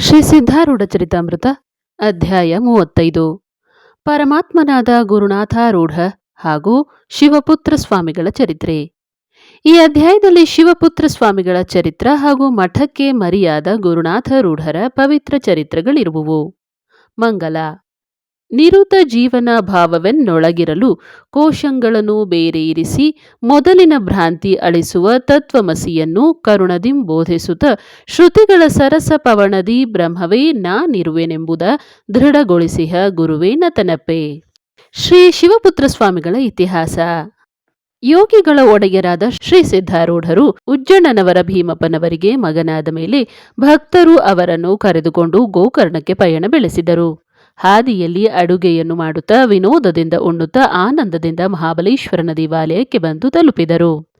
ಶ್ರೀ ಸಿದ್ಧಾರೂಢ ಚರಿತಾಮೃತ, ಅಧ್ಯಾಯ ಮೂವತ್ತೈದು. ಪರಮಾತ್ಮನಾದ ಗುರುನಾಥಾರೂಢ ಹಾಗೂ ಶಿವಪುತ್ರ ಸ್ವಾಮಿಗಳ ಚರಿತ್ರೆ. ಈ ಅಧ್ಯಾಯದಲ್ಲಿ ಶಿವಪುತ್ರ ಸ್ವಾಮಿಗಳ ಚರಿತ್ರ ಹಾಗೂ ಮಠಕ್ಕೆ ಮರಿಯಾದ ಗುರುನಾಥರೂಢರ ಪವಿತ್ರ ಚರಿತ್ರಗಳಿರುವುವು. ಮಂಗಲ. ನಿರುತ ಜೀವನ ಭಾವವೆನ್ನೊಳಗಿರಲು ಕೋಶಗಳನ್ನು ಬೇರೆ ಇರಿಸಿ ಮೊದಲಿನ ಭ್ರಾಂತಿ ಅಳಿಸುವ ತತ್ವಮಸಿಯನ್ನು ಕರುಣದಿಂ ಬೋಧಿಸುತ್ತ ಶ್ರುತಿಗಳ ಸರಸ ಪವಣದಿ ಬ್ರಹ್ಮವೇ ನಾನಿರುವೆನೆಂಬುದ ದೃಢಗೊಳಿಸಿಹ ಗುರುವೇ ನತನಪ್ಪೆ. ಶ್ರೀ ಶಿವಪುತ್ರ ಸ್ವಾಮಿಗಳ ಇತಿಹಾಸ. ಯೋಗಿಗಳ ಒಡೆಯರಾದ ಶ್ರೀ ಸಿದ್ಧಾರೂಢರು ಉಜ್ಜಣ್ಣನವರ ಭೀಮಪ್ಪನವರಿಗೆ ಮಗನಾದ ಮೇಲೆ ಭಕ್ತರು ಅವರನ್ನು ಕರೆದುಕೊಂಡು ಗೋಕರ್ಣಕ್ಕೆ ಪಯಣ ಬೆಳೆಸಿದರು. ಹಾದಿಯಲ್ಲಿ ಅಡುಗೆಯನ್ನು ಮಾಡುತ್ತಾ ವಿನೋದದಿಂದ ಉಣ್ಣುತ್ತಾ ಆನಂದದಿಂದ ಮಹಾಬಲೇಶ್ವರನ ದೇವಾಲಯಕ್ಕೆ ಬಂದು ತಲುಪಿದರು.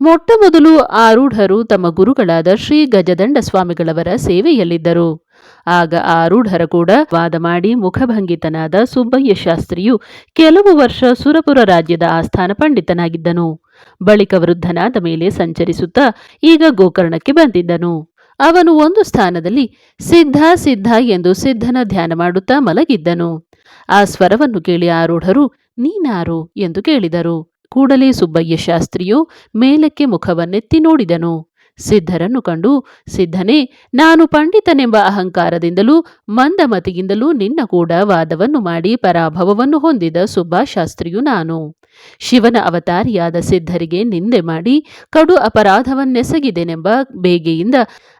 ಮೊಟ್ಟ ಮೊದಲು ಆರೂಢರು ತಮ್ಮ ಗುರುಗಳಾದ ಶ್ರೀ ಗಜದಂಡ ಸ್ವಾಮಿಗಳವರ ಸೇವೆಯಲ್ಲಿದ್ದರು. ಆಗ ಆರೂಢರ ಕೂಡ ವಾದ ಮಾಡಿ ಮುಖಭಂಗಿತನಾದ ಸುಬ್ಬಯ್ಯ ಶಾಸ್ತ್ರಿಯು ಕೆಲವು ವರ್ಷ ಸುರಪುರ ರಾಜ್ಯದ ಆಸ್ಥಾನ ಪಂಡಿತನಾಗಿದ್ದನು. ಬಳಿಕ ವೃದ್ಧನಾದ ಮೇಲೆ ಸಂಚರಿಸುತ್ತಾ ಈಗ ಗೋಕರ್ಣಕ್ಕೆ ಬಂದಿದ್ದನು. ಅವನು ಒಂದು ಸ್ಥಾನದಲ್ಲಿ ಸಿದ್ಧ ಸಿದ್ಧ ಎಂದು ಸಿದ್ಧನ ಧ್ಯಾನ ಮಾಡುತ್ತಾ ಮಲಗಿದ್ದನು. ಆ ಸ್ವರವನ್ನು ಕೇಳಿ ಆರೂಢರು, ನೀನಾರು? ಎಂದು ಕೇಳಿದರು. ಕೂಡಲೇ ಸುಬ್ಬಯ್ಯ ಶಾಸ್ತ್ರಿಯು ಮೇಲಕ್ಕೆ ಮುಖವನ್ನೆತ್ತಿ ನೋಡಿದನು. ಸಿದ್ಧರನ್ನು ಕಂಡು, ಸಿದ್ಧನೇ, ನಾನು ಪಂಡಿತನೆಂಬ ಅಹಂಕಾರದಿಂದಲೂ ಮಂದಮತಿಗಿಂದಲೂ ನಿನ್ನ ಕೂಡ ವಾದವನ್ನು ಮಾಡಿ ಪರಾಭವವನ್ನು ಹೊಂದಿದ ಸುಬ್ಬಾಶಾಸ್ತ್ರಿಯು ನಾನು. ಶಿವನ ಅವತಾರಿಯಾದ ಸಿದ್ಧರಿಗೆ ನಿಂದೆ ಮಾಡಿ ಕಡು ಅಪರಾಧವನ್ನೆಸಗಿದೆನೆಂಬ ಬೇಗೆಯಿಂದ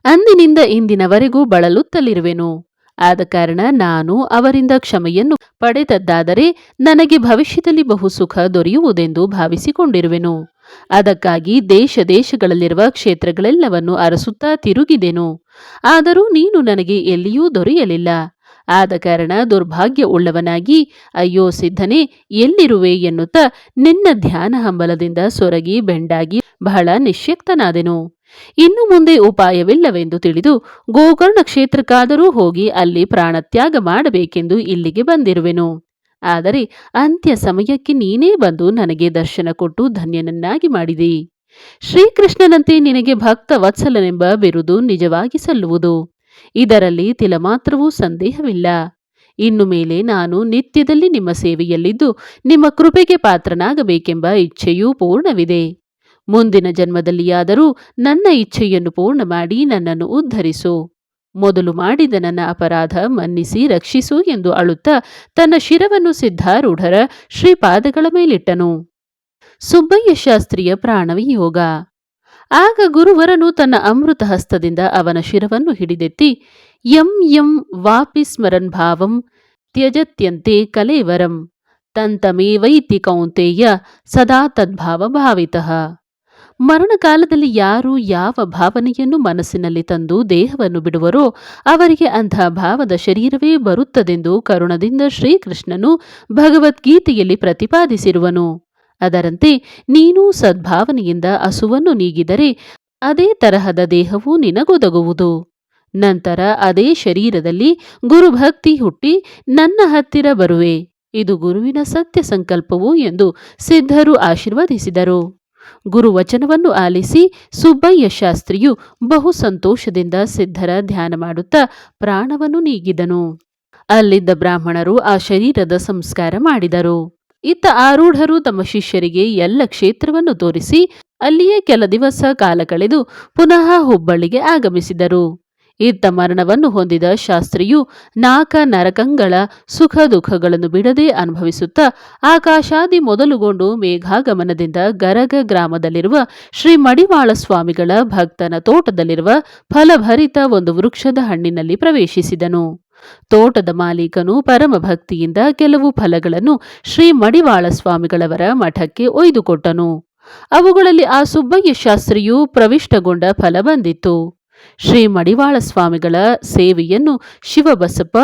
ಅಂದಿನಿಂದ ಇಂದಿನವರೆಗೂ ಬಳಲುತ್ತಲಿರುವೆನು. ಆದ ಕಾರಣ ನಾನು ಅವರಿಂದ ಕ್ಷಮೆಯನ್ನು ಪಡೆದದ್ದಾದರೆ ನನಗೆ ಭವಿಷ್ಯದಲ್ಲಿ ಬಹು ಸುಖ ದೊರೆಯುವುದೆಂದು ಭಾವಿಸಿಕೊಂಡಿರುವೆನು. ಅದಕ್ಕಾಗಿ ದೇಶ ದೇಶಗಳಲ್ಲಿರುವ ಕ್ಷೇತ್ರಗಳೆಲ್ಲವನ್ನು ಅರಸುತ್ತಾ ತಿರುಗಿದೆನು. ಆದರೂ ನೀನು ನನಗೆ ಎಲ್ಲಿಯೂ ದೊರೆಯಲಿಲ್ಲ. ಆದ ಕಾರಣ ದುರ್ಭಾಗ್ಯ ಉಳ್ಳವನಾಗಿ ಅಯ್ಯೋ ಸಿದ್ಧನೇ, ಎಲ್ಲಿರುವೆ ಎನ್ನುತ್ತಾ ನಿನ್ನ ಧ್ಯಾನ ಹಂಬಲದಿಂದ ಸೊರಗಿ ಬೆಂಡಾಗಿ ಬಹಳ ನಿಶ್ಯಕ್ತನಾದೆನು. ಇನ್ನು ಮುಂದೆ ಉಪಾಯವಿಲ್ಲವೆಂದು ತಿಳಿದು ಗೋಕರ್ಣ ಕ್ಷೇತ್ರಕ್ಕಾದರೂ ಹೋಗಿ ಅಲ್ಲಿ ಪ್ರಾಣತ್ಯಾಗ ಮಾಡಬೇಕೆಂದು ಇಲ್ಲಿಗೆ ಬಂದಿರುವೆನು. ಆದರೆ ಅಂತ್ಯ ಸಮಯಕ್ಕೆ ನೀನೇ ಬಂದು ನನಗೆ ದರ್ಶನ ಕೊಟ್ಟು ಧನ್ಯನನ್ನಾಗಿ ಮಾಡಿದಿ. ಶ್ರೀಕೃಷ್ಣನಂತೆ ನಿನಗೆ ಭಕ್ತ ವತ್ಸಲನೆಂಬ ಬಿರುದು ನಿಜವಾಗಿ ಸಲ್ಲುವುದು. ಇದರಲ್ಲಿ ತಿಲಮಾತ್ರವೂ ಸಂದೇಹವಿಲ್ಲ. ಇನ್ನು ಮೇಲೆ ನಾನು ನಿತ್ಯದಲ್ಲಿ ನಿಮ್ಮ ಸೇವೆಯಲ್ಲಿದ್ದು ನಿಮ್ಮ ಕೃಪೆಗೆ ಪಾತ್ರನಾಗಬೇಕೆಂಬ ಇಚ್ಛೆಯೂ ಪೂರ್ಣವಿದೆ. ಮುಂದಿನ ಜನ್ಮದಲ್ಲಿಯಾದರೂ ನನ್ನ ಇಚ್ಛೆಯನ್ನು ಪೂರ್ಣ ಮಾಡಿ ನನ್ನನ್ನು ಉದ್ಧರಿಸು. ಮೊದಲು ಮಾಡಿದ ನನ್ನ ಅಪರಾಧ ಮನ್ನಿಸಿ ರಕ್ಷಿಸು ಎಂದು ಅಳುತ್ತಾ ತನ್ನ ಶಿರವನ್ನು ಸಿದ್ಧಾರೂಢರ ಶ್ರೀಪಾದಗಳ ಮೇಲಿಟ್ಟನು. ಸುಬ್ಬಯ್ಯ ಶಾಸ್ತ್ರಿಯ ಪ್ರಾಣವಿಯೋಗ ಆಗ ಗುರುವರನು ತನ್ನ ಅಮೃತ ಹಸ್ತದಿಂದ ಅವನ ಶಿರವನ್ನು ಹಿಡಿದೆತ್ತಿ, ಯಂ ಯಂ ವಾಪಿ ಸ್ಮರನ್ ಭಾವಂ ತ್ಯಜತ್ಯಂತೆ ಕಲೇವರಂ, ತಂತಮೇವೈತಿ ಕೌಂತೆಯ ಸದಾ ತದ್ಭಾವ ಭಾವಿತಃ. ಮರಣಕಾಲದಲ್ಲಿ ಯಾರು ಯಾವ ಭಾವನೆಯನ್ನು ಮನಸ್ಸಿನಲ್ಲಿ ತಂದು ದೇಹವನ್ನು ಬಿಡುವರೋ ಅವರಿಗೆ ಅಂಥ ಭಾವದ ಶರೀರವೇ ಬರುತ್ತದೆಂದು ಕರುಣದಿಂದ ಶ್ರೀಕೃಷ್ಣನು ಭಗವದ್ಗೀತೆಯಲ್ಲಿ ಪ್ರತಿಪಾದಿಸಿರುವನು. ಅದರಂತೆ ನೀನು ಸದ್ಭಾವನೆಯಿಂದ ಹಸುವನ್ನು ನೀಗಿದರೆ ಅದೇ ತರಹದ ದೇಹವು ನಿನಗೊದಗುವುದು. ನಂತರ ಅದೇ ಶರೀರದಲ್ಲಿ ಗುರುಭಕ್ತಿ ಹುಟ್ಟಿ ನನ್ನ ಹತ್ತಿರ ಬರುವೆ. ಇದು ಗುರುವಿನ ಸತ್ಯ ಸಂಕಲ್ಪವು ಎಂದು ಸಿದ್ಧರು ಆಶೀರ್ವದಿಸಿದರು. ಗುರುವಚನವನ್ನು ಆಲಿಸಿ ಸುಬ್ಬಯ್ಯ ಶಾಸ್ತ್ರಿಯು ಬಹು ಸಂತೋಷದಿಂದ ಸಿದ್ಧರ ಧ್ಯಾನ ಮಾಡುತ್ತಾ ಪ್ರಾಣವನ್ನು ನೀಗಿದನು. ಅಲ್ಲಿದ್ದ ಬ್ರಾಹ್ಮಣರು ಆ ಶರೀರದ ಸಂಸ್ಕಾರ ಮಾಡಿದರು. ಇತ್ತ ಆರೂಢರು ತಮ್ಮ ಶಿಷ್ಯರಿಗೆ ಎಲ್ಲ ಕ್ಷೇತ್ರವನ್ನು ತೋರಿಸಿ ಅಲ್ಲಿಯೇ ಕೆಲ ದಿವಸ ಕಾಲ ಕಳೆದು ಪುನಃ ಹುಬ್ಬಳ್ಳಿಗೆ ಆಗಮಿಸಿದರು. ಇತ್ತ ಮರಣವನ್ನು ಹೊಂದಿದ ಶಾಸ್ತ್ರಿಯು ನಾಕ ನರಕಂಗಳ ಸುಖ ದುಃಖಗಳನ್ನು ಬಿಡದೆ ಅನುಭವಿಸುತ್ತಾ ಆಕಾಶಾದಿ ಮೊದಲುಗೊಂಡು ಮೇಘಾಗಮನದಿಂದ ಗರಗ ಗ್ರಾಮದಲ್ಲಿರುವ ಶ್ರೀ ಮಡಿವಾಳ ಸ್ವಾಮಿಗಳ ಭಕ್ತನ ತೋಟದಲ್ಲಿರುವ ಫಲಭರಿತ ಒಂದು ವೃಕ್ಷದ ಹಣ್ಣಿನಲ್ಲಿ ಪ್ರವೇಶಿಸಿದನು. ತೋಟದ ಮಾಲೀಕನು ಪರಮ ಭಕ್ತಿಯಿಂದ ಕೆಲವು ಫಲಗಳನ್ನು ಶ್ರೀ ಮಡಿವಾಳ ಸ್ವಾಮಿಗಳವರ ಮಠಕ್ಕೆ ಒಯ್ದುಕೊಟ್ಟನು. ಅವುಗಳಲ್ಲಿ ಆ ಸುಬ್ಬಯ್ಯ ಶಾಸ್ತ್ರಿಯು ಪ್ರವಿಷ್ಟಗೊಂಡ ಫಲ ಬಂದಿತ್ತು. ಶ್ರೀ ಮಡಿವಾಳ ಸ್ವಾಮಿಗಳ ಸೇವೆಯನ್ನು ಶಿವಬಸಪ್ಪ,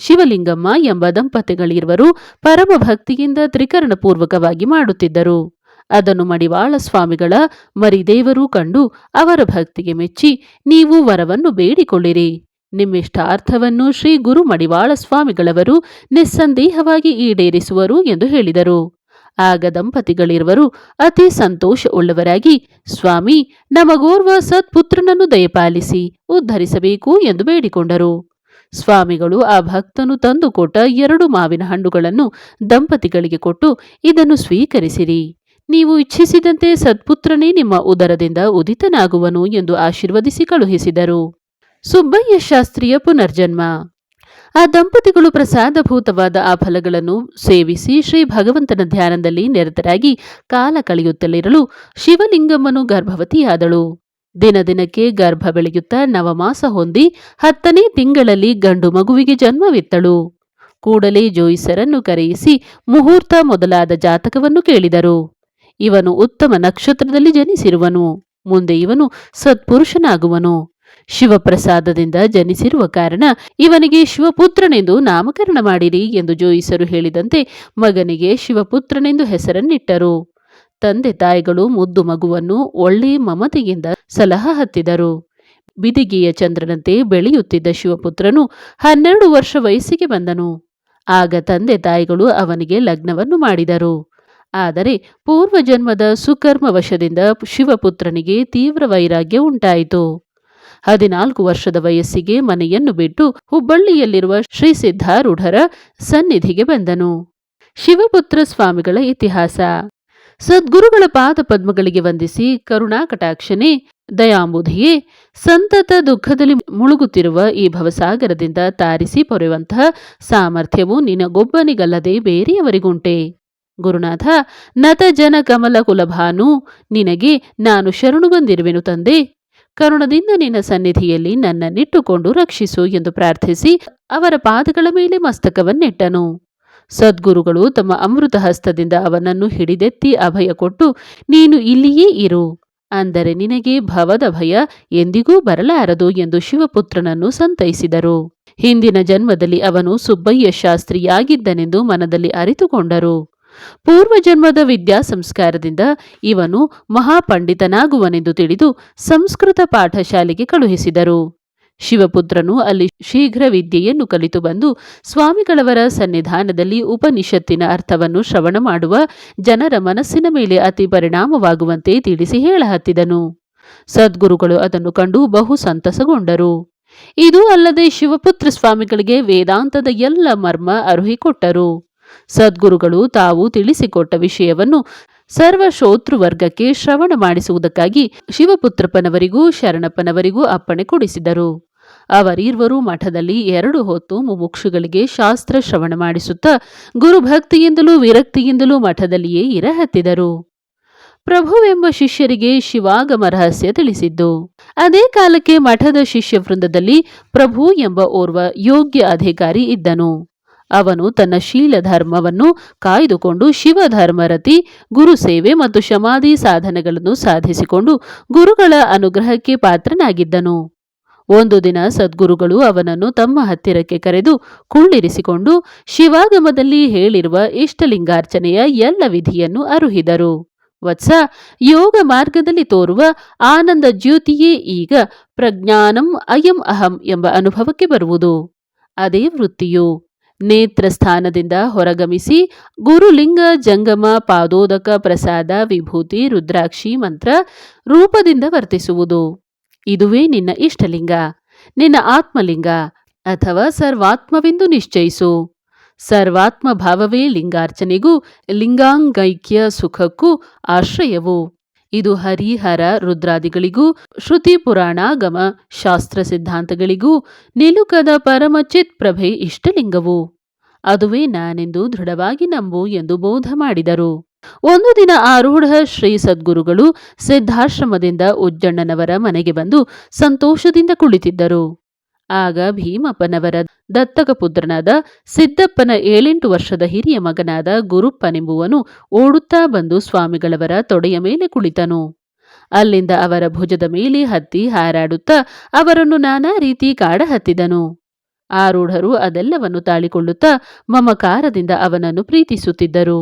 ಶಿವಲಿಂಗಮ್ಮ ಎಂಬ ದಂಪತಿಗಳಿರುವರು ಪರಮ ಭಕ್ತಿಯಿಂದ ತ್ರಿಕರಣ ಪೂರ್ವಕವಾಗಿ ಮಾಡುತ್ತಿದ್ದರು. ಅದನ್ನು ಮಡಿವಾಳ ಸ್ವಾಮಿಗಳ ಮರಿದೇವರು ಕಂಡು ಅವರ ಭಕ್ತಿಗೆ ಮೆಚ್ಚಿ, ನೀವು ವರವನ್ನು ಬೇಡಿಕೊಳ್ಳಿರಿ. ನಿಮ್ಮಿಷ್ಟಾರ್ಥವನ್ನು ಶ್ರೀ ಗುರು ಮಡಿವಾಳ ಸ್ವಾಮಿಗಳವರು ನಿಸ್ಸಂದೇಹವಾಗಿ ಈಡೇರಿಸುವರು ಎಂದು ಹೇಳಿದರು. ಆಗ ದಂಪತಿಗಳಿರುವರು ಅತಿ ಸಂತೋಷ ಉಳ್ಳವರಾಗಿ ಸ್ವಾಮಿ, ನಮಗೋರ್ವ ಸತ್ಪುತ್ರನನ್ನು ದಯಪಾಲಿಸಿ, ಉದ್ಧರಿಸಬೇಕು ಎಂದು ಬೇಡಿಕೊಂಡರು. ಸ್ವಾಮಿಗಳು ಆ ಭಕ್ತನು ತಂದುಕೊಟ್ಟ ಎರಡು ಮಾವಿನ ಹಣ್ಣುಗಳನ್ನು ದಂಪತಿಗಳಿಗೆ ಕೊಟ್ಟು, ಇದನ್ನು ಸ್ವೀಕರಿಸಿರಿ. ನೀವು ಇಚ್ಛಿಸಿದಂತೆ ಸತ್ಪುತ್ರನೇ ನಿಮ್ಮ ಉದರದಿಂದ ಉದಿತನಾಗುವನು ಎಂದು ಆಶೀರ್ವದಿಸಿ ಕಳುಹಿಸಿದರು. ಸುಬ್ಬಯ್ಯ ಶಾಸ್ತ್ರೀಯ ಪುನರ್ಜನ್ಮ. ಆ ದಂಪತಿಗಳು ಪ್ರಸಾದಭೂತವಾದ ಆ ಫಲಗಳನ್ನು ಸೇವಿಸಿ ಶ್ರೀ ಭಗವಂತನ ಧ್ಯಾನದಲ್ಲಿ ನಿರತರಾಗಿ ಕಾಲ ಕಳೆಯುತ್ತಲಿರಲು ಶಿವಲಿಂಗಮ್ಮನು ಗರ್ಭವತಿಯಾದಳು. ದಿನ ದಿನಕ್ಕೆ ಗರ್ಭ ಬೆಳೆಯುತ್ತಾ ನವಮಾಸ ಹೊಂದಿ ಹತ್ತನೇ ತಿಂಗಳಲ್ಲಿ ಗಂಡು ಮಗುವಿಗೆ ಜನ್ಮವಿತ್ತಳು. ಕೂಡಲೇ ಜೋಯಿಸರನ್ನು ಕರೆಯಿಸಿ ಮುಹೂರ್ತ ಮೊದಲಾದ ಜಾತಕವನ್ನು ಕೇಳಿದರು. ಇವನು ಉತ್ತಮ ನಕ್ಷತ್ರದಲ್ಲಿ ಜನಿಸಿರುವನು. ಮುಂದೆ ಇವನು ಸತ್ಪುರುಷನಾಗುವನು. ಶಿವಪ್ರಸಾದದಿಂದ ಜನಿಸಿರುವ ಕಾರಣ ಇವನಿಗೆ ಶಿವಪುತ್ರನೆಂದು ನಾಮಕರಣ ಮಾಡಿರಿ ಎಂದು ಜೋಯಿಸರು ಹೇಳಿದಂತೆ ಮಗನಿಗೆ ಶಿವಪುತ್ರನೆಂದು ಹೆಸರನ್ನಿಟ್ಟರು. ತಂದೆ ತಾಯಿಗಳು ಮುದ್ದು ಮಗುವನ್ನು ಒಳ್ಳೆ ಮಮತೆಯಿಂದ ಸಲಹ ಹತ್ತಿದರು. ಬಿದಿಗೆಯ ಚಂದ್ರನಂತೆ ಬೆಳೆಯುತ್ತಿದ್ದ ಶಿವಪುತ್ರನು ಹನ್ನೆರಡು ವರ್ಷ ವಯಸ್ಸಿಗೆ ಬಂದನು. ಆಗ ತಂದೆ ತಾಯಿಗಳು ಅವನಿಗೆ ಲಗ್ನವನ್ನು ಮಾಡಿದರು. ಆದರೆ ಪೂರ್ವಜನ್ಮದ ಸುಕರ್ಮ ವಶದಿಂದ ಶಿವಪುತ್ರನಿಗೆ ತೀವ್ರ ವೈರಾಗ್ಯ ಉಂಟಾಯಿತು. ಹದಿನಾಲ್ಕು ವರ್ಷದ ವಯಸ್ಸಿಗೆ ಮನೆಯನ್ನು ಬಿಟ್ಟು ಹುಬ್ಬಳ್ಳಿಯಲ್ಲಿರುವ ಶ್ರೀ ಸಿದ್ಧಾರೂಢರ ಸನ್ನಿಧಿಗೆ ಬಂದನು. ಶಿವಪುತ್ರ ಸ್ವಾಮಿಗಳ ಇತಿಹಾಸ. ಸದ್ಗುರುಗಳ ಪಾದ ಪದ್ಮಗಳಿಗೆ ವಂದಿಸಿ ಕರುಣಾ ಕಟಾಕ್ಷನೇ ದಯಾಂಬುಧಿಯೇ ಸಂತತ ದುಃಖದಲ್ಲಿ ಮುಳುಗುತ್ತಿರುವ ಈ ಭವಸಾಗರದಿಂದ ತಾರಿಸಿ ಪೊರೆಯುವಂತಹ ಸಾಮರ್ಥ್ಯವು ನಿನಗೊಬ್ಬನಿಗಲ್ಲದೆ ಬೇರೆಯವರಿಗುಂಟೆ. ಗುರುನಾಥ ನತ ಜನ ಕಮಲ ಕುಲಭಾನು, ನಿನಗೆ ನಾನು ಶರಣು ಬಂದಿರುವೆನು ತಂದೆ. ಕರುಣದಿಂದ ನಿನ್ನ ಸನ್ನಿಧಿಯಲ್ಲಿ ನನ್ನನ್ನಿಟ್ಟುಕೊಂಡು ರಕ್ಷಿಸು ಎಂದು ಪ್ರಾರ್ಥಿಸಿ ಅವರ ಪಾದಗಳ ಮೇಲೆ ಮಸ್ತಕವನ್ನಿಟ್ಟನು. ಸದ್ಗುರುಗಳು ತಮ್ಮ ಅಮೃತ ಹಸ್ತದಿಂದ ಅವನನ್ನು ಹಿಡಿದೆತ್ತಿ ಅಭಯ ಕೊಟ್ಟು, ನೀನು ಇಲ್ಲಿಯೇ ಇರು. ಅಂದರೆ ನಿನಗೆ ಭವದ ಭಯ ಎಂದಿಗೂ ಬರಲಾರದು ಎಂದು ಶಿವಪುತ್ರನನ್ನು ಸಂತೈಸಿದರು. ಹಿಂದಿನ ಜನ್ಮದಲ್ಲಿ ಅವನು ಸುಬ್ಬಯ್ಯ ಶಾಸ್ತ್ರಿಯಾಗಿದ್ದನೆಂದು ಮನದಲ್ಲಿ ಅರಿತುಕೊಂಡರು. ಪೂರ್ವಜನ್ಮದ ವಿದ್ಯಾ ಸಂಸ್ಕಾರದಿಂದ ಇವನು ಮಹಾಪಂಡಿತನಾಗುವನೆಂದು ತಿಳಿದು ಸಂಸ್ಕೃತ ಪಾಠಶಾಲೆಗೆ ಕಳುಹಿಸಿದರು. ಶಿವಪುತ್ರನು ಅಲ್ಲಿ ಶೀಘ್ರ ವಿದ್ಯೆಯನ್ನು ಕಲಿತು ಬಂದು ಸ್ವಾಮಿಗಳವರ ಸನ್ನಿಧಾನದಲ್ಲಿ ಉಪನಿಷತ್ತಿನ ಅರ್ಥವನ್ನು ಶ್ರವಣ ಮಾಡುವ ಜನರ ಮನಸ್ಸಿನ ಮೇಲೆ ಅತಿ ಪರಿಣಾಮವಾಗುವಂತೆ ತಿಳಿಸಿ ಹೇಳಹತ್ತಿದನು. ಸದ್ಗುರುಗಳು ಅದನ್ನು ಕಂಡು ಬಹು ಸಂತಸಗೊಂಡರು. ಇದು ಅಲ್ಲದೆ ಶಿವಪುತ್ರ ಸ್ವಾಮಿಗಳಿಗೆ ವೇದಾಂತದ ಎಲ್ಲ ಮರ್ಮ ಅರುಹಿಕೊಟ್ಟರು. ಸದ್ಗುರುಗಳು ತಾವು ತಿಳಿಸಿಕೊಟ್ಟ ವಿಷಯವನ್ನು ಸರ್ವ ವರ್ಗಕ್ಕೆ ಶ್ರವಣ ಮಾಡಿಸುವುದಕ್ಕಾಗಿ ಶಿವಪುತ್ರಪ್ಪನವರಿಗೂ ಶರಣಪ್ಪನವರಿಗೂ ಅಪ್ಪಣೆ ಕೊಡಿಸಿದರು. ಅವರಿರುವರು ಮಠದಲ್ಲಿ ಎರಡು ಹೊತ್ತು ಮುಮುಕ್ಷುಗಳಿಗೆ ಶಾಸ್ತ್ರ ಶ್ರವಣ ಮಾಡಿಸುತ್ತಾ ಗುರುಭಕ್ತಿಯಿಂದಲೂ ವಿರಕ್ತಿಯಿಂದಲೂ ಮಠದಲ್ಲಿಯೇ ಇರಹತ್ತಿದರು. ಪ್ರಭುವೆಂಬ ಶಿಷ್ಯರಿಗೆ ಶಿವಾಗಮ ರಹಸ್ಯ ತಿಳಿಸಿದ್ದು, ಅದೇ ಕಾಲಕ್ಕೆ ಮಠದ ಶಿಷ್ಯ ವೃಂದದಲ್ಲಿ ಪ್ರಭು ಎಂಬ ಓರ್ವ ಯೋಗ್ಯ ಅಧಿಕಾರಿ ಇದ್ದನು. ಅವನು ತನ್ನ ಶೀಲ ಧರ್ಮವನ್ನು ಕಾಯ್ದುಕೊಂಡು ಶಿವಧರ್ಮರತಿ ಗುರು ಸೇವೆ ಮತ್ತು ಶಮಾಧಿ ಸಾಧನೆಗಳನ್ನು ಸಾಧಿಸಿಕೊಂಡು ಗುರುಗಳ ಅನುಗ್ರಹಕ್ಕೆ ಪಾತ್ರನಾಗಿದ್ದನು. ಒಂದು ದಿನ ಸದ್ಗುರುಗಳು ಅವನನ್ನು ತಮ್ಮ ಹತ್ತಿರಕ್ಕೆ ಕರೆದು ಕುಳ್ಳಿರಿಸಿಕೊಂಡು ಶಿವಾಗಮದಲ್ಲಿ ಹೇಳಿರುವ ಇಷ್ಟಲಿಂಗಾರ್ಚನೆಯ ಎಲ್ಲ ವಿಧಿಯನ್ನು ಅರುಹಿದರು. ವತ್ಸ, ಯೋಗ ಮಾರ್ಗದಲ್ಲಿ ತೋರುವ ಆನಂದ ಜ್ಯೋತಿಯೇ ಈಗ ಪ್ರಜ್ಞಾನಂ ಅಯಂ ಅಹಂ ಎಂಬ ಅನುಭವಕ್ಕೆ ಬರುವುದು. ಅದೇ ವೃತ್ತಿಯು. ನೇತ್ರ ಸ್ಥಾನದಿಂದ ಹೊರಗಮಿಸಿ ಗುರುಲಿಂಗ ಜಂಗಮ ಪಾದೋದಕ ಪ್ರಸಾದ ವಿಭೂತಿ ರುದ್ರಾಕ್ಷಿ ಮಂತ್ರ ರೂಪದಿಂದ ವರ್ತಿಸುವುದು. ಇದುವೇ ನಿನ್ನ ಇಷ್ಟಲಿಂಗ, ನಿನ್ನ ಆತ್ಮಲಿಂಗ ಅಥವಾ ಸರ್ವಾತ್ಮವೆಂದು ನಿಶ್ಚಯಿಸು. ಸರ್ವಾತ್ಮ ಭಾವವೇ ಲಿಂಗಾರ್ಚನೆಗೂ ಲಿಂಗಾಂಗೈಕ್ಯ ಸುಖಕ್ಕೂ ಆಶ್ರಯವು. ಇದು ಹರಿಹರ ರುದ್ರಾದಿಗಳಿಗೂ, ಶ್ರುತಿ ಪುರಾಣಾಗಮ ಶಾಸ್ತ್ರ ಸಿದ್ಧಾಂತಗಳಿಗೂ, ನಿಲುಕದ ಪರಮಚಿತ್ ಪ್ರಭೆ ಇಷ್ಟಲಿಂಗವು. ಅದುವೇ ನಾನೆಂದು ದೃಢವಾಗಿ ನಂಬು ಎಂದು ಬೋಧ ಮಾಡಿದರು. ಒಂದು ದಿನ ಆರೂಢ ಶ್ರೀ ಸದ್ಗುರುಗಳು ಸಿದ್ಧಾಶ್ರಮದಿಂದ ಉಜ್ಜಣ್ಣನವರ ಮನೆಗೆ ಬಂದು ಸಂತೋಷದಿಂದ ಕುಳಿತಿದ್ದರು. ಆಗ ಭೀಮಪ್ಪನವರ ದತ್ತಕ ಪುತ್ರನಾದ ಸಿದ್ದಪ್ಪನ ಏಳೆಂಟು ವರ್ಷದ ಹಿರಿಯ ಮಗನಾದ ಗುರುಪ್ಪನೆಂಬುವನು ಓಡುತ್ತಾ ಬಂದು ಸ್ವಾಮಿಗಳವರ ತೊಡೆಯ ಮೇಲೆ ಕುಳಿತನು. ಅಲ್ಲಿಂದ ಅವರ ಭುಜದ ಮೇಲೆ ಹತ್ತಿ ಹಾರಾಡುತ್ತಾ ಅವರನ್ನು ನಾನಾ ರೀತಿ ಕಾಡ ಹತ್ತಿದನು ಆರೂಢರು ಅದೆಲ್ಲವನ್ನು ತಾಳಿಕೊಳ್ಳುತ್ತಾ ಮಮಕಾರದಿಂದ ಅವನನ್ನು ಪ್ರೀತಿಸುತ್ತಿದ್ದರು.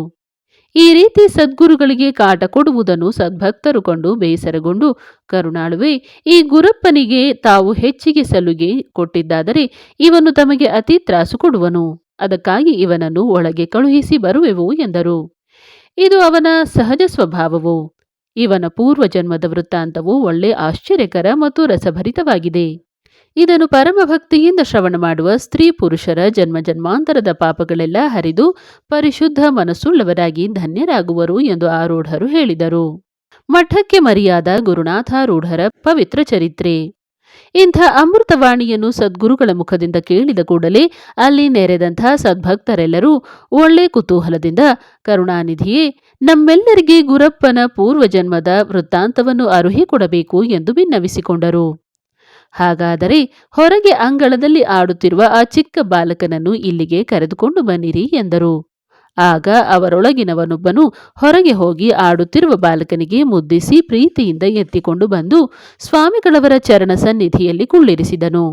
ಈ ರೀತಿ ಸದ್ಗುರುಗಳಿಗೆ ಕಾಟ ಕೊಡುವುದನ್ನು ಸದ್ಭಕ್ತರು ಕಂಡು ಬೇಸರಗೊಂಡು, ಕರುಣಾಳುವೆ, ಈ ಗುರಪ್ಪನಿಗೆ ತಾವು ಹೆಚ್ಚಿಗೆ ಸಲುಗೆ ಕೊಟ್ಟಿದ್ದಾದರೆ ಇವನು ತಮಗೆ ಅತಿ ತ್ರಾಸು ಕೊಡುವನು, ಅದಕ್ಕಾಗಿ ಇವನನ್ನು ಒಳಗೆ ಕಳುಹಿಸಿ ಬರುವೆವು ಎಂದರು. ಇದು ಅವನ ಸಹಜ ಸ್ವಭಾವವು. ಇವನ ಪೂರ್ವ ಜನ್ಮದ ವೃತ್ತಾಂತವು ಒಳ್ಳೆ ಆಶ್ಚರ್ಯಕರ ಮತ್ತು ರಸಭರಿತವಾಗಿದೆ. ಇದನ್ನು ಪರಮಭಕ್ತಿಯಿಂದ ಶ್ರವಣ ಮಾಡುವ ಸ್ತ್ರೀ ಪುರುಷರ ಜನ್ಮ ಜನ್ಮಾಂತರದ ಪಾಪಗಳೆಲ್ಲ ಹರಿದು ಪರಿಶುದ್ಧ ಮನಸ್ಸುಳ್ಳವರಾಗಿ ಧನ್ಯರಾಗುವರು ಎಂದು ಆರೂಢರು ಹೇಳಿದರು. ಮಠಕ್ಕೆ ಮರಿಯಾದ ಗುರುನಾಥಾರೂಢರ ಪವಿತ್ರ ಚರಿತ್ರೆ. ಇಂಥ ಅಮೃತವಾಣಿಯನ್ನು ಸದ್ಗುರುಗಳ ಮುಖದಿಂದ ಕೇಳಿದ ಕೂಡಲೇ ಅಲ್ಲಿ ನೆರೆದಂಥ ಸದ್ಭಕ್ತರೆಲ್ಲರೂ ಒಳ್ಳೆ ಕುತೂಹಲದಿಂದ ಕರುಣಾನಿಧಿಯೇ, ನಮ್ಮೆಲ್ಲರಿಗೆ ಗುರಪ್ಪನ ಪೂರ್ವಜನ್ಮದ ವೃತ್ತಾಂತವನ್ನು ಅರುಹಿಕೊಡಬೇಕು ಎಂದು ವಿನ್ನವಿಸಿಕೊಂಡರು ಹಾಗಾದರೆ ಹೊರಗೆ ಅಂಗಳದಲ್ಲಿ ಆಡುತ್ತಿರುವ ಆ ಚಿಕ್ಕ ಬಾಲಕನನ್ನು ಇಲ್ಲಿಗೆ ಕರೆದುಕೊಂಡು ಬನ್ನಿರಿ ಎಂದರು. ಆಗ ಅವರೊಳಗಿನವನೊಬ್ಬನು ಹೊರಗೆ ಹೋಗಿ ಆಡುತ್ತಿರುವ ಬಾಲಕನಿಗೆ ಮುದ್ದಿಸಿ ಪ್ರೀತಿಯಿಂದ ಎತ್ತಿಕೊಂಡು ಬಂದು ಸ್ವಾಮಿಗಳವರ ಚರಣ ಸನ್ನಿಧಿಯಲ್ಲಿ ಕುಳ್ಳಿರಿಸಿದನು.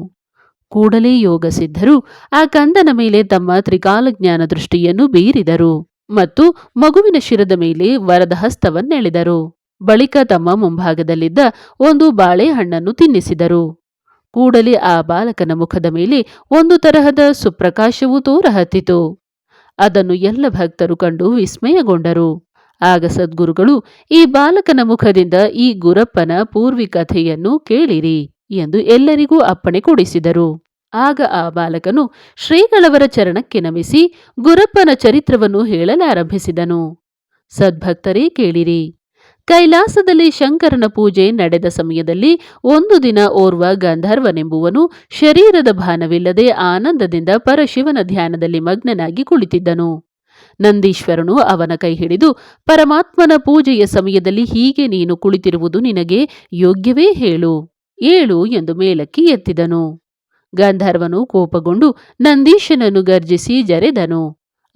ಕೂಡಲೇ ಯೋಗ ಸಿದ್ಧರು ಆ ಕಂದನ ಮೇಲೆ ತಮ್ಮ ತ್ರಿಕಾಲಜ್ಞಾನ ದೃಷ್ಟಿಯನ್ನು ಬೀರಿದರು ಮತ್ತು ಮಗುವಿನ ಶಿರದ ಮೇಲೆ ವರದ ಹಸ್ತವನ್ನೆಳೆದರು. ಬಳಿಕ ತಮ್ಮ ಮುಂಭಾಗದಲ್ಲಿದ್ದ ಒಂದು ಬಾಳೆಹಣ್ಣನ್ನು ತಿನ್ನಿಸಿದರು. ಕೂಡಲೇ ಆ ಬಾಲಕನ ಮುಖದ ಮೇಲೆ ಒಂದು ತರಹದ ಸುಪ್ರಕಾಶವು ತೋರಹತ್ತಿತು. ಅದನ್ನು ಎಲ್ಲ ಭಕ್ತರು ಕಂಡು ವಿಸ್ಮಯಗೊಂಡರು. ಆಗ ಸದ್ಗುರುಗಳು, ಈ ಬಾಲಕನ ಮುಖದಿಂದ ಈ ಗುರಪ್ಪನ ಪೂರ್ವಿ ಕಥೆಯನ್ನು ಕೇಳಿರಿ ಎಂದು ಎಲ್ಲರಿಗೂ ಅಪ್ಪಣೆ ಕೊಡಿಸಿದರು. ಆಗ ಆ ಬಾಲಕನು ಶ್ರೀಗಳವರ ಚರಣಕ್ಕೆ ನಮಿಸಿ ಗುರಪ್ಪನ ಚರಿತ್ರವನ್ನು ಹೇಳಲಾರಂಭಿಸಿದನು. ಸದ್ಭಕ್ತರೇ ಕೇಳಿರಿ ಕೈಲಾಸದಲ್ಲಿ ಶಂಕರನ ಪೂಜೆ ನಡೆದ ಸಮಯದಲ್ಲಿ ಒಂದು ದಿನ ಓರ್ವ ಗಂಧರ್ವನೆಂಬುವನು ಶರೀರದ ಭಾನವಿಲ್ಲದೆ ಆನಂದದಿಂದ ಪರಶಿವನ ಧ್ಯಾನದಲ್ಲಿ ಮಗ್ನನಾಗಿ ಕುಳಿತಿದ್ದನು. ನಂದೀಶ್ವರನು ಅವನ ಕೈ ಹಿಡಿದು, ಪರಮಾತ್ಮನ ಪೂಜೆಯ ಸಮಯದಲ್ಲಿ ಹೀಗೆ ನೀನು ಕುಳಿತಿರುವುದು ನಿನಗೆ ಯೋಗ್ಯವೇ ಹೇಳು, ಏಳು ಎಂದು ಮೇಲಕ್ಕೆ ಎತ್ತಿದನು. ಗಂಧರ್ವನು ಕೋಪಗೊಂಡು ನಂದೀಶನನ್ನು ಗರ್ಜಿಸಿ ಜರೆದನು.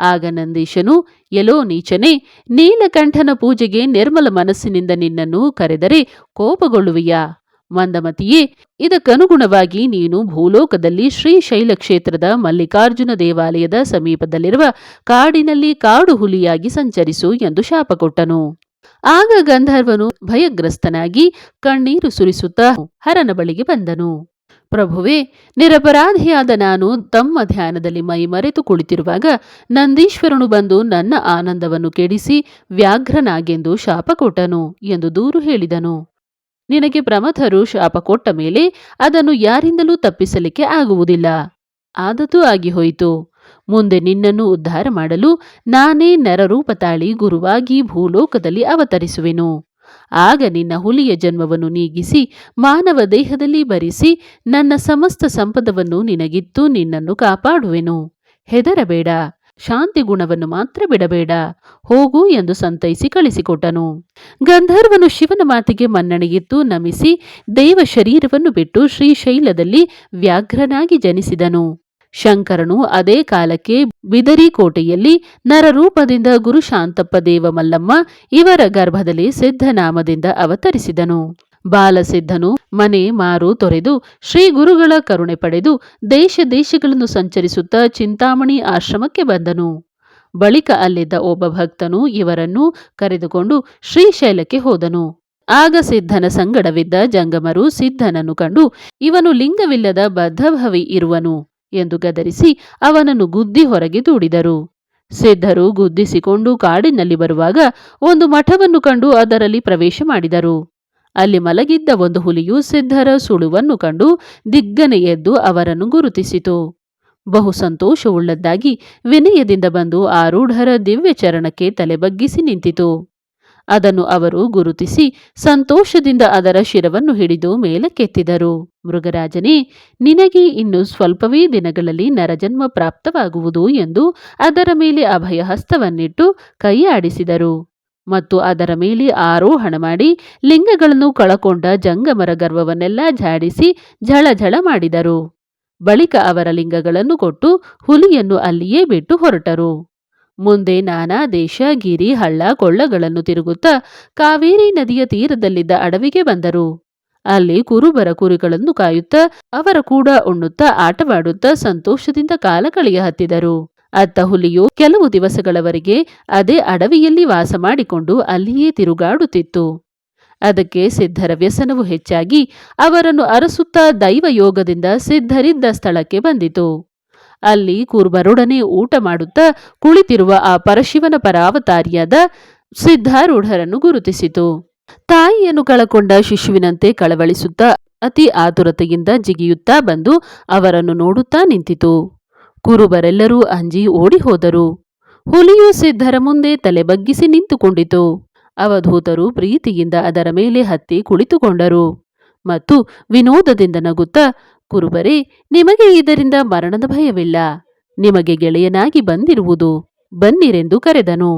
ಆಗ ನಂದೀಶನು, ಎಲೋ ನೀಚನೇ, ನೀಲಕಂಠನ ಪೂಜೆಗೆ ನಿರ್ಮಲ ಮನಸ್ಸಿನಿಂದ ನಿನ್ನನ್ನು ಕರೆದರೆ ಕೋಪಗೊಳ್ಳುವಿಯಾ? ಮಂದಮತಿಯೇ, ಇದಕ್ಕನುಗುಣವಾಗಿ ನೀನು ಭೂಲೋಕದಲ್ಲಿ ಶ್ರೀಶೈಲ ಕ್ಷೇತ್ರದ ಮಲ್ಲಿಕಾರ್ಜುನ ದೇವಾಲಯದ ಸಮೀಪದಲ್ಲಿರುವ ಕಾಡಿನಲ್ಲಿ ಕಾಡು ಹುಲಿಯಾಗಿ ಸಂಚರಿಸು ಎಂದು ಶಾಪ ಕೊಟ್ಟನು ಆಗ ಗಂಧರ್ವನು ಭಯಗ್ರಸ್ತನಾಗಿ ಕಣ್ಣೀರು ಸುರಿಸುತ್ತಾ ಹರನ ಬಳಿಗೆ ಬಂದನು. ಪ್ರಭುವೇ, ನಿರಪರಾಧಿಯಾದ ನಾನು ತಮ್ಮ ಧ್ಯಾನದಲ್ಲಿ ಮೈ ಮರೆತು ಕುಳಿತಿರುವಾಗ ನಂದೀಶ್ವರನು ಬಂದು ನನ್ನ ಆನಂದವನ್ನು ಕೆಡಿಸಿ ವ್ಯಾಘ್ರನಾಗೆಂದು ಶಾಪ ಕೊಟ್ಟನು ಎಂದು ದೂರು ಹೇಳಿದನು. ನಿನಗೆ ಪ್ರಮಥರು ಶಾಪ ಕೊಟ್ಟ ಮೇಲೆ ಅದನ್ನು ಯಾರಿಂದಲೂ ತಪ್ಪಿಸಲಿಕ್ಕೆ ಆಗುವುದಿಲ್ಲ. ಆದದ್ದು ಆಗಿಹೋಯಿತು. ಮುಂದೆ ನಿನ್ನನ್ನು ಉದ್ಧಾರ ಮಾಡಲು ನಾನೇ ನರರೂಪ ತಾಳಿ ಗುರುವಾಗಿ ಭೂಲೋಕದಲ್ಲಿ ಅವತರಿಸುವೆನು. ಆಗ ನಿನ್ನ ಹುಲಿಯ ಜನ್ಮವನ್ನು ನೀಗಿಸಿ, ಮಾನವ ದೇಹದಲ್ಲಿ ಬರಿಸಿ ನನ್ನ ಸಮಸ್ತ ಸಂಪದವನ್ನು ನಿನಗಿತ್ತು ನಿನ್ನನ್ನು ಕಾಪಾಡುವೆನು. ಹೆದರಬೇಡ. ಶಾಂತಿ ಗುಣವನ್ನು ಮಾತ್ರ ಬಿಡಬೇಡ. ಹೋಗು ಎಂದು ಸಂತೈಸಿ ಕಳಿಸಿಕೊಟ್ಟನು. ಗಂಧರ್ವನು ಶಿವನ ಮಾತಿಗೆ ಮನ್ನಣೆಗಿತ್ತು ನಮಿಸಿ ದೇವ ಶರೀರವನ್ನು ಬಿಟ್ಟು ಶ್ರೀಶೈಲದಲ್ಲಿ ವ್ಯಾಘ್ರನಾಗಿ ಜನಿಸಿದನು. ಶಂಕರನು ಅದೇ ಕಾಲಕ್ಕೆ ಬಿದರಿ ಕೋಟೆಯಲ್ಲಿ ನರರೂಪದಿಂದ ಗುರು ಶಾಂತಪ್ಪ ದೇವ ಮಲ್ಲಮ್ಮ ಇವರ ಗರ್ಭದಲ್ಲಿ ಸಿದ್ಧನಾಮದಿಂದ ಅವತರಿಸಿದನು. ಬಾಲಸಿದ್ಧನು ಮನೆ ಮಾರು ತೊರೆದು ಶ್ರೀ ಗುರುಗಳ ಕರುಣೆ ಪಡೆದು ದೇಶ ದೇಶಗಳನ್ನು ಸಂಚರಿಸುತ್ತಾ ಚಿಂತಾಮಣಿ ಆಶ್ರಮಕ್ಕೆ ಬಂದನು. ಬಳಿಕ ಅಲ್ಲಿದ್ದ ಒಬ್ಬ ಭಕ್ತನು ಇವರನ್ನು ಕರೆದುಕೊಂಡು ಶ್ರೀಶೈಲಕ್ಕೆ ಹೋದನು. ಆಗ ಸಿದ್ಧನ ಸಂಗಡವಿದ್ದ ಜಂಗಮರು ಸಿದ್ಧನನ್ನು ಕಂಡು ಇವನು ಲಿಂಗವಿಲ್ಲದ ಬದ್ಧಭವಿ ಇರುವನು. ಎಂದು ಗದರಿಸಿ ಅವನನ್ನು ಗುದ್ದಿ ಹೊರಗೆ ದೂಡಿದರು ಸಿದ್ಧರು ಗುದ್ದಿಸಿಕೊಂಡು ಕಾಡಿನಲ್ಲಿ ಬರುವಾಗ ಒಂದು ಮಠವನ್ನು ಕಂಡು ಅದರಲ್ಲಿ ಪ್ರವೇಶ ಮಾಡಿದರು. ಅಲ್ಲಿ ಮಲಗಿದ್ದ ಒಂದು ಹುಲಿಯು ಸಿದ್ಧರ ಸುಳುವನ್ನು ಕಂಡು ದಿಗ್ಗನೆ ಎದ್ದು ಅವರನ್ನು ಗುರುತಿಸಿತು. ಬಹು ಸಂತೋಷವುಳ್ಳದ್ದಾಗಿ ವಿನಯದಿಂದ ಬಂದು ಆರೂಢರ ದಿವ್ಯ ಚರಣಕ್ಕೆ ತಲೆಬಗ್ಗಿಸಿ ನಿಂತಿತು. ಅದನ್ನು ಅವರು ಗುರುತಿಸಿ ಸಂತೋಷದಿಂದ ಅದರ ಶಿರವನ್ನು ಹಿಡಿದು ಮೇಲಕ್ಕೆತ್ತಿದರು. ಮೃಗರಾಜನೇ, ನಿನಗೆ ಇನ್ನು ಸ್ವಲ್ಪವೇ ದಿನಗಳಲ್ಲಿ ನರಜನ್ಮ ಪ್ರಾಪ್ತವಾಗುವುದು ಎಂದು ಅದರ ಮೇಲೆ ಅಭಯ ಹಸ್ತವನ್ನಿಟ್ಟು ಕೈಯಾಡಿಸಿದರು. ಮತ್ತು ಅದರ ಮೇಲೆ ಆರೋಹಣ ಮಾಡಿ ಲಿಂಗಗಳನ್ನು ಕಳಕೊಂಡ ಜಂಗಮರ ಗರ್ವವನ್ನೆಲ್ಲ ಝಾಡಿಸಿ ಝಳಝಳ ಮಾಡಿದರು. ಬಳಿಕ ಅವರ ಲಿಂಗಗಳನ್ನು ಕೊಟ್ಟು ಹುಲಿಯನ್ನು ಅಲ್ಲಿಯೇ ಬಿಟ್ಟು ಹೊರಟರು. ಮುಂದೆ ನಾನಾ ದೇಶ, ಗಿರಿ, ಹಳ್ಳ, ಕೊಳ್ಳಗಳನ್ನು ತಿರುಗುತ್ತಾ ಕಾವೇರಿ ನದಿಯ ತೀರದಲ್ಲಿದ್ದ ಅಡವಿಗೆ ಬಂದರು. ಅಲ್ಲಿ ಕುರುಬರ ಕುರಿಗಳನ್ನು ಕಾಯುತ್ತಾ ಅವರ ಕೂಡ ಉಣ್ಣುತ್ತಾ ಆಟವಾಡುತ್ತಾ ಸಂತೋಷದಿಂದ ಕಾಲ ಕಳೆಯ ಹತ್ತಿದರು. ಅತ್ತ ಹುಲಿಯು ಕೆಲವು ದಿವಸಗಳವರೆಗೆ ಅದೇ ಅಡವಿಯಲ್ಲಿ ವಾಸ ಮಾಡಿಕೊಂಡು ಅಲ್ಲಿಯೇ ತಿರುಗಾಡುತ್ತಿತ್ತು. ಅದಕ್ಕೆ ಸಿದ್ಧರ ವ್ಯಸನವು ಹೆಚ್ಚಾಗಿ ಅವರನ್ನು ಅರಸುತ್ತಾ ದೈವಯೋಗದಿಂದ ಸಿದ್ಧರಿದ್ದ ಸ್ಥಳಕ್ಕೆ ಬಂದಿತು. ಅಲ್ಲಿ ಕುರ್ಬರೊಡನೆ ಊಟ ಮಾಡುತ್ತಾ ಕುಳಿತಿರುವ ಆ ಪರಶಿವನ ಪರಾವತಾರಿಯಾದ ಸಿದ್ಧಾರೂಢರನ್ನು ಗುರುತಿಸಿತು. ತಾಯಿಯನ್ನು ಕಳಕೊಂಡ ಶಿಶುವಿನಂತೆ ಕಳವಳಿಸುತ್ತಾ ಅತಿ ಆತುರತೆಯಿಂದ ಜಿಗಿಯುತ್ತಾ ಬಂದು ಅವರನ್ನು ನೋಡುತ್ತಾ ನಿಂತಿತು. ಕುರುಬರೆಲ್ಲರೂ ಅಂಜಿ ಓಡಿಹೋದರು ಹುಲಿಯು ಸಿದ್ಧರ ಮುಂದೆ ತಲೆ ಬಗ್ಗಿಸಿ ನಿಂತುಕೊಂಡಿತು. ಅವಧೂತರು ಪ್ರೀತಿಯಿಂದ ಅದರ ಮೇಲೆ ಹತ್ತಿ ಕುಳಿತುಕೊಂಡರು. ಮತ್ತು ವಿನೋದದಿಂದ ನಗುತ್ತಾ ಕುರುಬರೇ, ನಿಮಗೆ ಇದರಿಂದ ಮರಣದ ಭಯವಿಲ್ಲ. ನಿಮಗೆ ಗೆಳೆಯನಾಗಿ ಬಂದಿರುವುದು ಬನ್ನಿರೆಂದು ಕರೆದನು.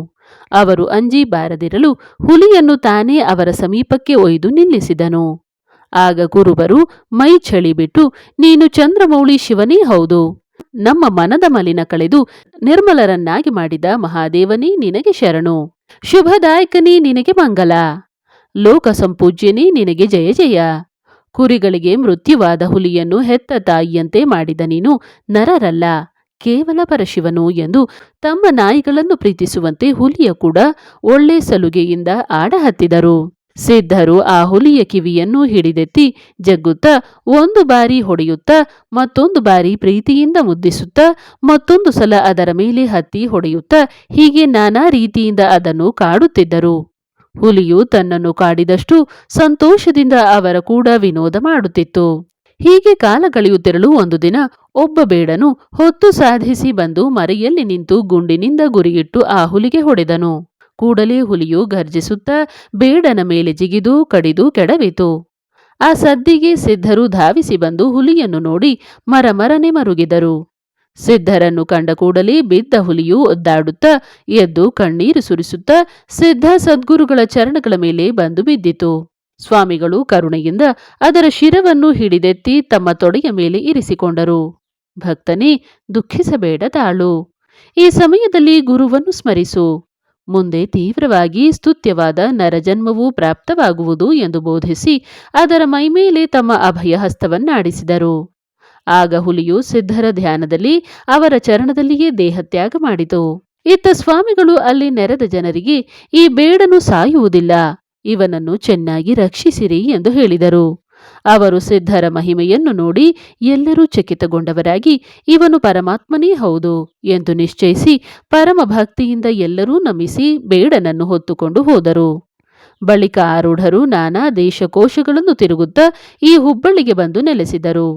ಅವರು ಅಂಜಿ ಬಾರದಿರಲು ಹುಲಿಯನ್ನು ತಾನೇ ಅವರ ಸಮೀಪಕ್ಕೆ ಒಯ್ದು ನಿಲ್ಲಿಸಿದನು. ಆಗ ಕುರುಬರು, ಮೈ ಚಳಿ ಬಿಟ್ಟು, ನೀನು ಚಂದ್ರಮೌಳಿ ಶಿವನೇ ಹೌದು. ನಮ್ಮ ಮನದ ಮಲಿನ ಕಳೆದು ನಿರ್ಮಲರನ್ನಾಗಿ ಮಾಡಿದ ಮಹಾದೇವನೇ ನಿನಗೆ ಶರಣು. ಶುಭದಾಯಕನೇ ನಿನಗೆ ಮಂಗಲ. ಲೋಕ ಸಂಪೂಜ್ಯನೇ ನಿನಗೆ ಜಯ ಜಯ. ಕುರಿಗಳಿಗೆ ಮೃತ್ಯುವಾದ ಹುಲಿಯನ್ನು ಹೆತ್ತ ತಾಯಿಯಂತೆ ಮಾಡಿದ ನೀನು ನರರಲ್ಲ. ಕೇವಲ ಪರಶಿವನು ಎಂದು ತಮ್ಮ ನಾಯಿಗಳನ್ನು ಪ್ರೀತಿಸುವಂತೆ ಹುಲಿಯ ಕೂಡ ಒಳ್ಳೆ ಸಲುಗೆಯಿಂದ ಆಡಹತ್ತಿದರು. ಸಿದ್ಧರು ಆ ಹುಲಿಯ ಕಿವಿಯನ್ನು ಹಿಡಿದೆತ್ತಿ ಜಗ್ಗುತ್ತಾ ಒಂದು ಬಾರಿ ಹೊಡೆಯುತ್ತಾ ಮತ್ತೊಂದು ಬಾರಿ ಪ್ರೀತಿಯಿಂದ ಮುದ್ದಿಸುತ್ತಾ ಮತ್ತೊಂದು ಸಲ ಅದರ ಮೇಲೆ ಹತ್ತಿ ಹೊಡೆಯುತ್ತಾ ಹೀಗೆ ನಾನಾ ರೀತಿಯಿಂದ ಅದನ್ನು ಕಾಡುತ್ತಿದ್ದರು. ಹುಲಿಯು ತನ್ನನ್ನು ಕಾಡಿದಷ್ಟು ಸಂತೋಷದಿಂದ ಅವರ ಕೂಡ ವಿನೋದ ಮಾಡುತ್ತಿತ್ತು. ಹೀಗೆ ಕಾಲ ಕಳೆಯುತ್ತಿರಲು ಒಂದು ದಿನ ಒಬ್ಬ ಬೇಡನು ಹೊತ್ತು ಸಾಧಿಸಿ ಬಂದು ಮರೆಯಲ್ಲಿ ನಿಂತು ಗುಂಡಿನಿಂದ ಗುರಿಯಿಟ್ಟು ಆ ಹುಲಿಗೆ ಹೊಡೆದನು. ಕೂಡಲೇ ಹುಲಿಯು ಗರ್ಜಿಸುತ್ತಾ ಬೇಡನ ಮೇಲೆ ಜಿಗಿದು ಕಡಿದು ಕೆಡವಿತು. ಆ ಸದ್ದಿಗೆ ಸಿದ್ಧರು ಧಾವಿಸಿ ಬಂದು ಹುಲಿಯನ್ನು ನೋಡಿ ಮರಮರನೆ ಮರುಗಿದರು. ಸಿದ್ಧರನ್ನು ಕಂಡ ಕೂಡಲೇ ಬಿದ್ದ ಹುಲಿಯು ಒದ್ದಾಡುತ್ತಾ ಎದ್ದು ಕಣ್ಣೀರು ಸುರಿಸುತ್ತ ಸಿದ್ಧ ಸದ್ಗುರುಗಳ ಚರಣಗಳ ಮೇಲೆ ಬಂದು ಬಿದ್ದಿತು. ಸ್ವಾಮಿಗಳು ಕರುಣೆಯಿಂದ ಅದರ ಶಿರವನ್ನು ಹಿಡಿದೆತ್ತಿ ತಮ್ಮ ತೊಡೆಯ ಮೇಲೆ ಇರಿಸಿಕೊಂಡರು. ಭಕ್ತನೇ, ದುಃಖಿಸಬೇಡ ತಾಳು. ಈ ಸಮಯದಲ್ಲಿ ಗುರುವನ್ನು ಸ್ಮರಿಸು. ಮುಂದೆ ತೀವ್ರವಾಗಿ ಸ್ತುತ್ಯವಾದ ನರಜನ್ಮವು ಪ್ರಾಪ್ತವಾಗುವುದು ಎಂದು ಬೋಧಿಸಿ ಅದರ ಮೈಮೇಲೆ ತಮ್ಮ ಅಭಯ ಹಸ್ತವನ್ನಾಡಿಸಿದರು ಆಗ ಹುಲಿಯು ಸಿದ್ಧರ ಧ್ಯಾನದಲ್ಲಿ ಅವರ ಚರಣದಲ್ಲಿಯೇ ದೇಹತ್ಯಾಗ ಮಾಡಿತು. ಇತ್ತ ಸ್ವಾಮಿಗಳು ಅಲ್ಲಿ ನೆರೆದ ಜನರಿಗೆ ಈ ಬೇಡನು ಸಾಯುವುದಿಲ್ಲ, ಇವನನ್ನು ಚೆನ್ನಾಗಿ ರಕ್ಷಿಸಿರಿ ಎಂದು ಹೇಳಿದರು. ಅವರು ಸಿದ್ಧರ ಮಹಿಮೆಯನ್ನು ನೋಡಿ ಎಲ್ಲರೂ ಚಕಿತಗೊಂಡವರಾಗಿ ಇವನು ಪರಮಾತ್ಮನೇ ಹೌದು ಎಂದು ನಿಶ್ಚಯಿಸಿ ಪರಮ ಭಕ್ತಿಯಿಂದ ಎಲ್ಲರೂ ನಮಿಸಿ ಬೇಡನನ್ನು ಹೊತ್ತುಕೊಂಡು ಹೋದರು. ಬಳಿಕ ಆರೂಢರು ನಾನಾ ದೇಶಕೋಶಗಳನ್ನು ತಿರುಗುತ್ತಾ ಈ ಹುಬ್ಬಳ್ಳಿಗೆ ಬಂದು ನೆಲೆಸಿದರು.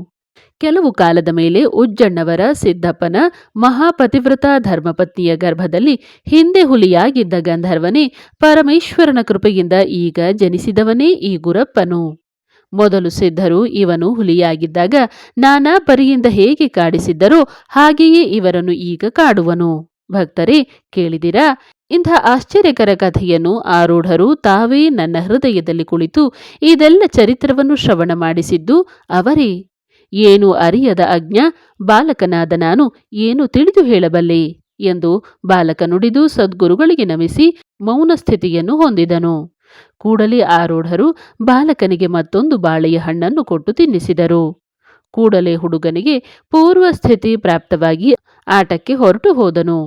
ಕೆಲವು ಕಾಲದ ಮೇಲೆ ಉಜ್ಜಣ್ಣವರ ಸಿದ್ದಪ್ಪನ ಮಹಾಪತಿವ್ರತ ಧರ್ಮಪತ್ನಿಯ ಗರ್ಭದಲ್ಲಿ ಹಿಂದೆ ಹುಲಿಯಾಗಿದ್ದ ಗಂಧರ್ವನೇ ಪರಮೇಶ್ವರನ ಕೃಪೆಯಿಂದ ಈಗ ಜನಿಸಿದವನೇ ಈ ಗುರಪ್ಪನು. ಮೊದಲು ಸಿದ್ಧರು ಇವನು ಹುಲಿಯಾಗಿದ್ದಾಗ ನಾನಾ ಪರಿಯಿಂದ ಹೇಗೆ ಕಾಡಿಸಿದ್ದರೋ ಹಾಗೆಯೇ ಇವರನ್ನು ಈಗ ಕಾಡುವನು. ಭಕ್ತರೇ, ಕೇಳಿದಿರಾ? ಇಂಥ ಆಶ್ಚರ್ಯಕರ ಕಥೆಯನ್ನು ಆರೂಢರು ತಾವೇ ನನ್ನ ಹೃದಯದಲ್ಲಿ ಕುಳಿತು ಇದೆಲ್ಲ ಚರಿತ್ರವನ್ನು ಶ್ರವಣ ಮಾಡಿಸಿದ್ದು ಅವರೇ. ಏನು ಅರಿಯದ ಅಜ್ಞ, ಬಾಲಕನಾದ ನಾನು ಏನು ತಿಳಿದು ಹೇಳಬಲ್ಲೆ? ಎಂದು ಬಾಲಕ ನುಡಿದು ಸದ್ಗುರುಗಳಿಗೆ ನಮಿಸಿ ಮೌನ ಸ್ಥಿತಿಯನ್ನು ಹೊಂದಿದನು. ಕೂಡಲೇ ಆರೂಢರು ಬಾಲಕನಿಗೆ ಮತ್ತೊಂದು ಬಾಳೆಯ ಹಣ್ಣನ್ನು ಕೊಟ್ಟು ತಿನ್ನಿಸಿದರು. ಕೂಡಲೇ ಹುಡುಗನಿಗೆ ಪೂರ್ವ ಸ್ಥಿತಿ ಪ್ರಾಪ್ತವಾಗಿ ಆಟಕ್ಕೆ ಹೊರಟು ಹೋದನು.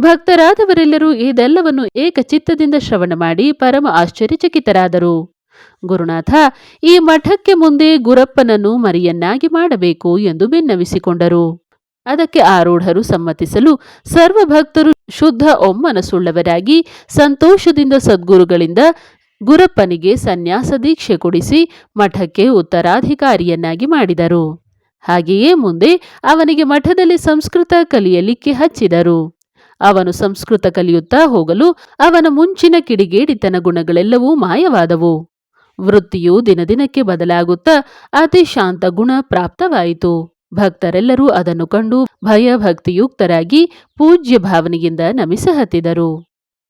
ಭಕ್ತರಾದವರೆಲ್ಲರೂ ಇದೆಲ್ಲವನ್ನು ಏಕಚಿತ್ತದಿಂದ ಶ್ರವಣ ಮಾಡಿ ಪರಮ ಆಶ್ಚರ್ಯಚಕಿತರಾದರು. ಗುರುನಾಥ, ಈ ಮಠಕ್ಕೆ ಮುಂದೆ ಗುರಪ್ಪನನ್ನು ಮರಿಯನ್ನಾಗಿ ಮಾಡಬೇಕು ಎಂದು ಬಿನ್ನವಿಸಿಕೊಂಡರು. ಅದಕ್ಕೆ ಆರೂಢರು ಸಮ್ಮತಿಸಲು ಸರ್ವ ಭಕ್ತರು ಶುದ್ಧ ಒಮ್ಮನಸುಳ್ಳವರಾಗಿ ಸಂತೋಷದಿಂದ ಸದ್ಗುರುಗಳಿಂದ ಗುರಪ್ಪನಿಗೆ ಸನ್ಯಾಸ ದೀಕ್ಷೆ ಕೊಡಿಸಿ ಮಠಕ್ಕೆ ಉತ್ತರಾಧಿಕಾರಿಯನ್ನಾಗಿ ಮಾಡಿದರು. ಹಾಗೆಯೇ ಮುಂದೆ ಅವನಿಗೆ ಮಠದಲ್ಲಿ ಸಂಸ್ಕೃತ ಕಲಿಯಲಿಕ್ಕೆ ಹಚ್ಚಿದರು. ಅವನು ಸಂಸ್ಕೃತ ಕಲಿಯುತ್ತಾ ಹೋಗಲು ಅವನ ಮುಂಚಿನ ಕಿಡಿಗೇಡಿತನ ಗುಣಗಳೆಲ್ಲವೂ ಮಾಯವಾದವು. ವೃತ್ತಿಯು ದಿನದಿನಕ್ಕೆ ಬದಲಾಗುತ್ತಾ ಅತಿ ಶಾಂತ ಗುಣ ಪ್ರಾಪ್ತವಾಯಿತು. ಭಕ್ತರೆಲ್ಲರೂ ಅದನ್ನು ಕಂಡು ಭಯ ಭಕ್ತಿಯುಕ್ತರಾಗಿ ಪೂಜ್ಯ ಭಾವನೆಯಿಂದ ನಮಿಸಹತ್ತಿದರು.